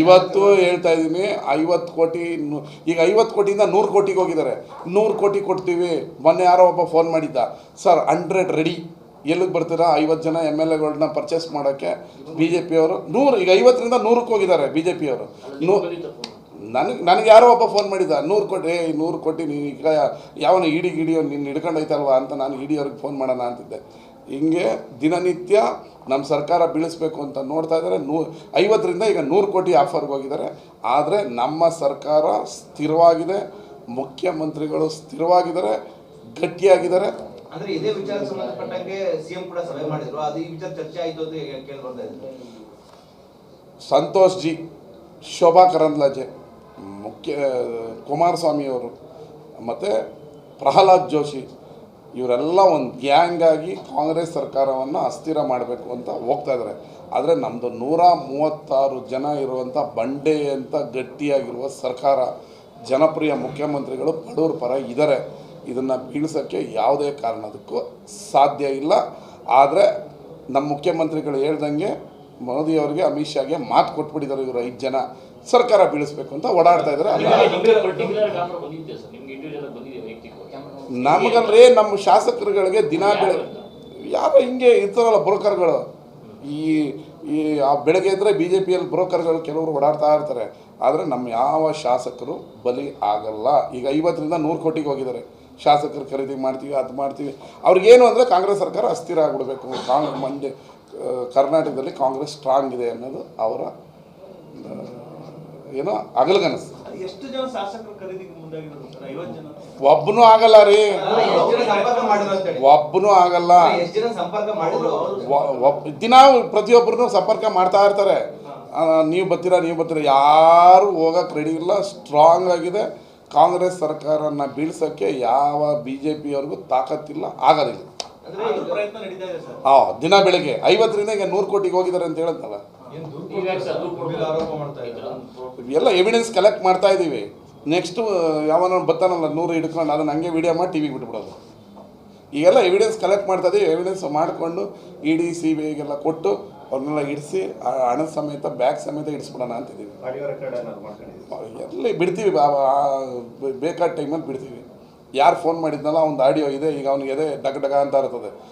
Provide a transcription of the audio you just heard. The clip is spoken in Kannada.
ಇವತ್ತು ಹೇಳ್ತಾ ಇದ್ದೀನಿ, ಐವತ್ತು ಕೋಟಿ ಈಗ ಐವತ್ತು ಕೋಟಿಯಿಂದ ನೂರು ಕೋಟಿಗೆ ಹೋಗಿದ್ದಾರೆ. ನೂರು ಕೋಟಿ ಕೊಡ್ತೀವಿ. ಮೊನ್ನೆ ಯಾರೋ ಒಬ್ಬ ಫೋನ್ ಮಾಡಿದ್ದ. ಸರ್ ಹಂಡ್ರೆಡ್ ರೆಡಿ ಎಲ್ಲಿಗೆ ಬರ್ತೀರಾ? ಐವತ್ತು ಜನ ಎಂ ಎಲ್ ಎಗಳನ್ನ ಪರ್ಚೇಸ್ ಮಾಡೋಕ್ಕೆ ಬಿ ಜೆ ಪಿಯವರು ನೂರು ಈಗ ಐವತ್ತರಿಂದ ನೂರಕ್ಕೆ ಹೋಗಿದ್ದಾರೆ ಬಿ ಜೆ ಪಿಯವರು ನನಗೆ ನನಗೆ ಯಾರೋ ಒಬ್ಬ ಫೋನ್ ಮಾಡಿದ್ದ. ನೂರು ಕೋಟಿ, ಏಯ್, ನೂರು ಕೋಟಿ ನೀನು ಈಗ ಯಾವನ ಇಡಿ ಗಿಡಿಯೋ ನಿನ್ನ ಹಿಡ್ಕೊಂಡೈತಲ್ವಾ ಅಂತ ನಾನು ಇಡಿಯವ್ರಿಗೆ ಫೋನ್ ಮಾಡೋಣ ಅಂತಿದ್ದೆ. ಹಿಂಗೆ ದಿನನಿತ್ಯ ನಮ್ಮ ಸರ್ಕಾರ ಬೀಳಿಸ್ಬೇಕು ಅಂತ ನೋಡ್ತಾ ಇದ್ದಾರೆ. ನೂ ಐವತ್ತರಿಂದ ಈಗ ನೂರು ಕೋಟಿ ಆಫರ್ಗೆ ಹೋಗಿದ್ದಾರೆ. ಆದರೆ ನಮ್ಮ ಸರ್ಕಾರ ಸ್ಥಿರವಾಗಿದೆ. ಮುಖ್ಯಮಂತ್ರಿಗಳು ಸ್ಥಿರವಾಗಿದ್ದಾರೆ. ಗಟ್ಟಿಯಾಗಿದ್ದಾರೆ. ಅಂದ್ರೆ ಇದೇ ವಿಚಾರ ಸಂಬಂಧಪಟ್ಟಂಗೆ ಸಿಎಂ ಕೂಡ ಸಭೆ ಮಾಡಿದ್ರು. ಅದು ಈ ವಿಚಾರ ಚರ್ಚೆ ಆಯ್ತು ಅಂತ ಕೇಳಿ ಬರ್ತಾ ಇದೆ ಸಂತೋಷ್ ಜಿ ಶೋಭಾ ಕರಂದ್ಲಾಜೆ ಮುಖ್ಯ ಕುಮಾರಸ್ವಾಮಿಯವರು ಮತ್ತು ಪ್ರಹ್ಲಾದ್ ಜೋಶಿ ಇವರೆಲ್ಲ ಒಂದು ಗ್ಯಾಂಗ್ ಆಗಿ ಕಾಂಗ್ರೆಸ್ ಸರ್ಕಾರವನ್ನು ಅಸ್ಥಿರ ಮಾಡಬೇಕು ಅಂತ ಹೋಗ್ತಾ ಇದ್ದಾರೆ ಆದರೆ ನಮ್ಮದು ನೂರ ಮೂವತ್ತಾರು ಜನ ಇರುವಂಥ ಬಂಡೆ ಅಂತ ಗಟ್ಟಿಯಾಗಿರುವ ಸರ್ಕಾರ, ಜನಪ್ರಿಯ ಮುಖ್ಯಮಂತ್ರಿಗಳು ಬಡವ್ರ ಪರ ಇದ್ದಾರೆ ಇದನ್ನು ಬೀಳ್ಸೋಕ್ಕೆ ಯಾವುದೇ ಕಾರಣದಕ್ಕೂ ಸಾಧ್ಯ ಇಲ್ಲ. ಆದರೆ ನಮ್ಮ ಮುಖ್ಯಮಂತ್ರಿಗಳು ಹೇಳ್ದಂಗೆ ಮೋದಿಯವರಿಗೆ ಅಮಿತ್ ಶಾಗೆ ಮಾತು ಕೊಟ್ಬಿಟ್ಟಿದ್ದಾರೆ ಇವರು ಐದು ಜನ. ಸರ್ಕಾರ ಬೀಳಿಸ್ಬೇಕು ಅಂತ ಓಡಾಡ್ತಾ ಇದ್ದಾರೆ. ನಮಗಲ್ರಿ ನಮ್ಮ ಶಾಸಕರುಗಳಿಗೆ ದಿನ ಬೆಳೆ ಯಾರೋ ಹಿಂಗೆ ಇರ್ತಾರಲ್ಲ ಬ್ರೋಕರ್ಗಳು. ಈ ಈ ಆ ಬೆಳಗ್ಗೆ ಇದ್ದರೆ ಬಿ ಜೆ ಪಿಯಲ್ಲಿ ಬ್ರೋಕರ್ಗಳು ಕೆಲವರು ಓಡಾಡ್ತಾ ಇರ್ತಾರೆ. ಆದರೆ ನಮ್ಮ ಯಾವ ಶಾಸಕರು ಬಲಿ ಆಗಲ್ಲ. ಈಗ ಐವತ್ತರಿಂದ ನೂರು ಕೋಟಿಗೆ ಹೋಗಿದ್ದಾರೆ. ಶಾಸಕರು ಖರೀದಿ ಮಾಡ್ತೀವಿ ಅದು ಮಾಡ್ತೀವಿ. ಅವ್ರಿಗೇನು ಅಂದರೆ ಕಾಂಗ್ರೆಸ್ ಸರ್ಕಾರ ಅಸ್ಥಿರ ಆಗಿಬಿಡಬೇಕು. ಕಾಂಗ್ರೆಸ್ ಮಂಡ್ಯ ಕರ್ನಾಟಕದಲ್ಲಿ ಕಾಂಗ್ರೆಸ್ ಸ್ಟ್ರಾಂಗ್ ಇದೆ ಅನ್ನೋದು ಅವರ ಏನೋ ಅಗಲಗನಸು ಎಷ್ಟು ಜನ ಶಾಸಕರು ಖರೀದಿಗೆ ಮುಂದಾಗಿದ್ರು ಒಬ್ಬನೂ ಆಗಲ್ಲ ರೀ. ಒಬ್ಬನು ಜನ ಸಂಪರ್ಕ ಮಾಡಿದ್ರು ಅಂತ ಹೇಳಿ. ಒಬ್ಬನೂ ಆಗಲ್ಲ. ಎಷ್ಟು ಜನ ಸಂಪರ್ಕ ಮಾಡಿದ್ರು? ವ- ಒಬ್- ದಿನ ಪ್ರತಿಯೊಬ್ಬರನ್ನು ಸಂಪರ್ಕ ಮಾಡ್ತಾ ಇರ್ತಾರೆ. ನೀವು ಬರ್ತೀರಾ ನೀವು ಬರ್ತೀರಾ ಯಾರು ಹೋಗಕ್ಕೆ ರೆಡಿ ಇಲ್ಲ. ಸ್ಟ್ರಾಂಗ್ ಆಗಿದೆ. ಕಾಂಗ್ರೆಸ್ ಸರ್ಕಾರನ ಬೀಳ್ಸೋಕ್ಕೆ ಯಾವ ಬಿ ಜೆ ಪಿಯವ್ರಿಗೂ ತಾಕತ್ತಿಲ್ಲ, ಆಗೋದಿಲ್ಲ. ಹಾ, ದಿನ ಬೆಳಿಗ್ಗೆ ಐವತ್ತರಿಂದ ಈಗ ನೂರು ಕೋಟಿಗೆ ಹೋಗಿದ್ದಾರೆ ಅಂತ ಮಾಡ್ತಾ ಎಲ್ಲ ಎವಿಡೆನ್ಸ್ ಕಲೆಕ್ಟ್ ಮಾಡ್ತಾ ಇದ್ದೀವಿ ನೆಕ್ಸ್ಟು ಯಾವನೋ ಬತ್ತಾನಲ್ಲ ನೂರು ಹಿಡ್ಕೊಂಡು ಅದನ್ನ ಹಂಗೆ ವಿಡಿಯೋ ಮಾಡಿ ಟಿವಿಗೆ ಬಿಟ್ಬಿಡೋದು. ಈಗೆಲ್ಲ ಎವಿಡೆನ್ಸ್ ಕಲೆಕ್ಟ್ ಮಾಡ್ತಾ ಇದ್ದೀವಿ ಎವಿಡೆನ್ಸ್ ಮಾಡಿಕೊಂಡು ಇ ಡಿ ಸಿ ಬಿ ಐಗೆಲ್ಲ ಕೊಟ್ಟು ಅವ್ರನ್ನೆಲ್ಲ ಇಡಿಸಿ ಹಣದ ಸಮೇತ ಬ್ಯಾಗ್ ಸಮೇತ ಇಡಿಸ್ಬಿಡೋಣ ಅಂತಿದ್ದೀವಿ ಎಲ್ಲಿ ಬಿಡ್ತೀವಿ ಬೇಕಾದ ಟೈಮಲ್ಲಿ ಬಿಡ್ತೀವಿ. ಯಾರು ಫೋನ್ ಮಾಡಿದ್ನಲ್ಲ ಒಂದು ಆಡಿಯೋ ಇದೆ ಈಗ ಅವ್ನಿಗೆ ಎದೆ ಡಗ ಡಗ ಅಂತ ಇರ್ತದೆ.